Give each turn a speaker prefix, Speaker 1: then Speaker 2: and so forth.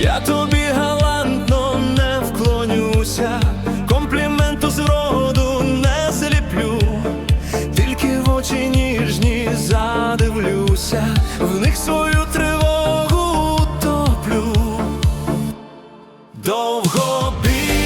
Speaker 1: я тобі галантно не вклонюся, компліменту зроду не зліплю, тільки в очі ніжні задивлюся, в них свою тривогу топлю довго бій.